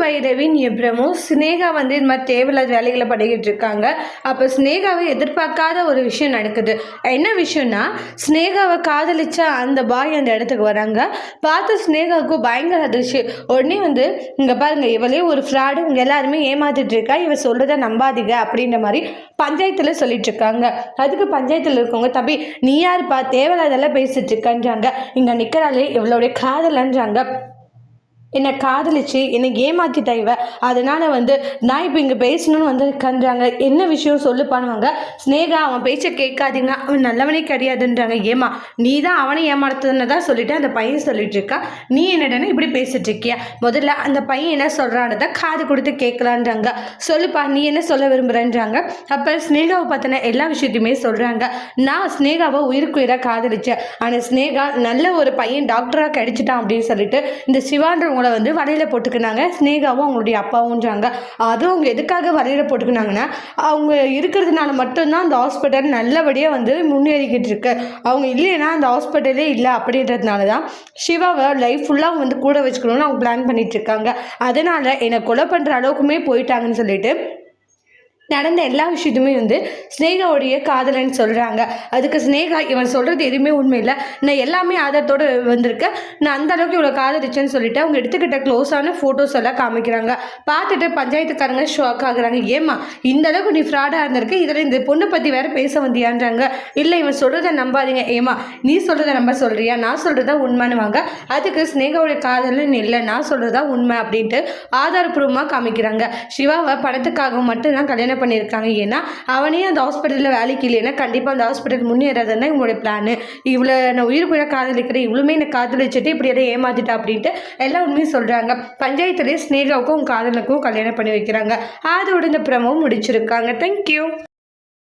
பைரவின் எப்ரமும் ஸ்னேகா வந்து இது மாதிரி தேவையில்லாத வேலைகளை பண்ணிக்கிட்டு இருக்காங்க. அப்போ ஸ்னேகாவை எதிர்பார்க்காத ஒரு விஷயம் நடக்குது. என்ன விஷயம்னா ஸ்னேகாவை காதலிச்சா அந்த பாய் அந்த இடத்துக்கு வராங்க. பார்த்து ஸ்னேகாவுக்கு பயங்கர அதிர்ச்சி. உடனே வந்து இங்கே பாருங்க இவளே ஒரு ஃப்ராடு இவங்க எல்லாருமே ஏமாத்திட்டு இருக்கா இவ சொல்கிறத நம்பாதீங்க அப்படின்ற மாதிரி பஞ்சாயத்தில் சொல்லிட்டு இருக்காங்க. அதுக்கு பஞ்சாயத்தில் இருக்கவங்க தம்பி நீ யாருப்பா? தேவையில்லாதெல்லாம் பேசிட்டு இருக்கன்றாங்க. இங்கே நிற்கிறாளே இவளுடைய காதலன்றாங்க. என்னை காதலிச்சு என்னை ஏமாத்திட்டா இவ அதனால் வந்து நான் இப்போ இங்கே பேசணும்னு வந்து கன்றாங்க. என்ன விஷயம் சொல்லு பண்ணுவாங்க ஸ்னேகா அவன் பேச்சை கேட்காதீங்க அவன் நல்லவனே கிடையாதுன்றாங்க. ஏமா நீ தான் அவனை ஏமாத்துன்னு தான் சொல்லிட்டு அந்த பையன் சொல்லிட்டு இருக்கா நீ என்னடனே இப்படி பேசிட்டு இருக்கியா முதல்ல அந்த பையன் என்ன சொல்கிறான்னு தான் காது கொடுத்து கேட்கலான்றாங்க. சொல்லுப்பா நீ என்ன சொல்ல விரும்புகிறேன்றாங்க அப்போ ஸ்னேகாவை பற்றின எல்லா விஷயத்தையுமே சொல்கிறாங்க நான் ஸ்னேகாவை உயிருக்குயிராக காதலிச்சேன். ஆனால் ஸ்னேகா நல்ல ஒரு பையன் டாக்டராக கிடைச்சிட்டான் அப்படின்னு சொல்லிட்டு இந்த சிவான்றவங்க அவங்கள வந்து வலையில் போட்டுக்கினாங்க. ஸ்னேகாவும் அவங்களுடைய அப்பாவும்ன்றாங்க அதுவும் அவங்க எதுக்காக வலையில் போட்டுக்கினாங்கன்னா அவங்க இருக்கிறதுனால மட்டும்தான் அந்த ஹாஸ்பிட்டல் நல்லபடியாக வந்து முன்னேறிக்கிட்டு இருக்கு. அவங்க இல்லைன்னா அந்த ஹாஸ்பிட்டலே இல்லை அப்படின்றதுனால தான் சிவாவை லைஃப் ஃபுல்லாக வந்து கூட வச்சுக்கணும்னு அவங்க பிளான் பண்ணிட்டு இருக்காங்க. அதனால் என்னை கொலை பண்ணுற அளவுக்குமே போயிட்டாங்கன்னு சொல்லிட்டு நடந்த எல்லா விஷயத்தையுமே வந்து ஸ்னேகாவுடைய காதலன்னு சொல்கிறாங்க அதுக்கு ஸ்னேகா இவன் சொல்கிறது எதுவுமே உண்மை இல்லை நான் எல்லாமே ஆதாரத்தோடு வந்திருக்கேன். நான் அந்த அளவுக்கு இவ்வளோ காதலிச்சேன்னு சொல்லிட்டு அவங்க எடுத்துக்கிட்ட க்ளோஸான ஃபோட்டோஸ் எல்லாம் காமிக்கிறாங்க. பார்த்துட்டு பஞ்சாயத்துக்காரங்க ஷாக் ஆகுறாங்க. ஏமா இந்த அளவுக்கு நீ ஃப்ராடாக இருந்திருக்கு? இதில் இந்த பொண்ணை பற்றி வேற பேச வந்தியான்றாங்க. இல்லை இவன் சொல்கிறத நம்பாதீங்க. ஏமா நீ சொல்கிறத நம்ப சொல்கிறியா நான் சொல்கிறதா உண்மைன்னுவாங்க. அதுக்கு ஸ்னேகாவுடைய காதலன் இல்லை நான் சொல்கிறதா உண்மை அப்படின்ட்டு ஆதாரப்பூர்வமாக காமிக்கிறாங்க. சிவாவை பணத்துக்காக மட்டும்தான் கல்யாணம் பண்ணியிருக்காங்க ஏன்னா அவனே அந்த ஹாஸ்பிட்டலில் வேலைக்கு இல்லைன்னா கண்டிப்பாக அந்த ஹாஸ்பிட்டல் முன்னேறதுன்னா இவங்களுடைய பிளான் இவ்வளோ நான் உயிருக்குள்ள காதலிக்கிறேன் இவ்வளோமே என்னை காதலிச்சுட்டு இப்படி எதை ஏமாத்திட்டா அப்படின்ட்டு எல்லாம் உண்மையும் சொல்கிறாங்க பஞ்சாயத்துலேயே ஸ்னேகாவுக்கும் காதலுக்கும் கல்யாணம் பண்ணி வைக்கிறாங்க. அதோட இந்த பிரமவும் முடிச்சிருக்காங்க. தேங்க்யூ